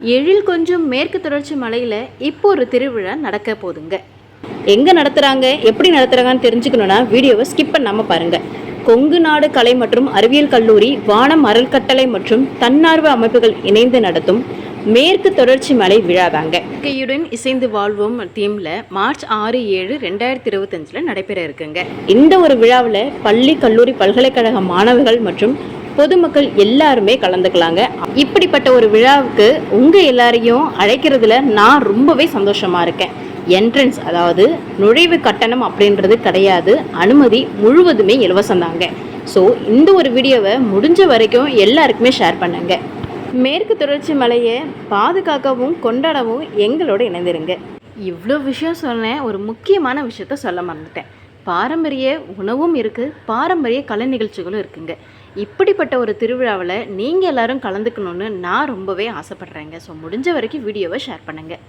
எழில் கொஞ்சம் மேற்கு தொடர்ச்சி மலையில் இப்போ ஒரு திருவிழா நடக்க போதுங்க. எங்கே நடத்துகிறாங்க எப்படி நடத்துகிறாங்கன்னு தெரிஞ்சுக்கணுன்னா வீடியோவை ஸ்கிப் பண்ணாமல் பாருங்கள் கொங்கு நாடு கலை மற்றும் அறிவியல் கல்லூரி வானம் அறல்கட்டளை மற்றும் தன்னார்வ அமைப்புகள் இணைந்து நடத்தும் மேற்கு தொடர்ச்சி மலை விழாதாங்க இயற்கையுடன் இசைந்து வாழ்வோம் தீமில் மார்ச் ஆறு ஏழு ரெண்டாயிரத்தி இருபத்தஞ்சில் நடைபெற இருக்குங்க. இந்த ஒரு விழாவில் பள்ளி கல்லூரி பல்கலைக்கழக மாணவர்கள் மற்றும் பொதுமக்கள் எல்லாருமே கலந்துக்கலாங்க. இப்படிப்பட்ட ஒரு விழாவுக்கு உங்கள் எல்லாரையும் அழைக்கிறதுல நான் ரொம்பவே சந்தோஷமாக இருக்கேன். என்ட்ரன்ஸ் அதாவது நுழைவு கட்டணம் அப்படின்றது கிடையாது. அனுமதி முழுவதுமே இலவசம்தாங்க ஸோ இந்த ஒரு வீடியோவை முடிஞ்ச வரைக்கும் எல்லாருக்குமே ஷேர் பண்ணுங்க. மேற்கு தொடர்ச்சி மலையை பாதுகாக்கவும் கொண்டாடவும் எங்களோட இணைந்திருங்க. இவ்வளோ விஷயம் சொன்னேன். ஒரு முக்கியமான விஷயத்த சொல்ல மறந்துட்டேன். பாரம்பரிய உணவும் இருக்குது பாரம்பரிய கலை நிகழ்ச்சிகளும் இருக்குங்க. இப்படிப்பட்ட ஒரு திருவிழாவில் நீங்கள் எல்லாரும் கலந்துக்கணும்னு நான் ரொம்பவே ஆசைப்பட்றேங்க. ஸோ முடிஞ்ச வரைக்கும் வீடியோவை ஷேர் பண்ணுங்கள்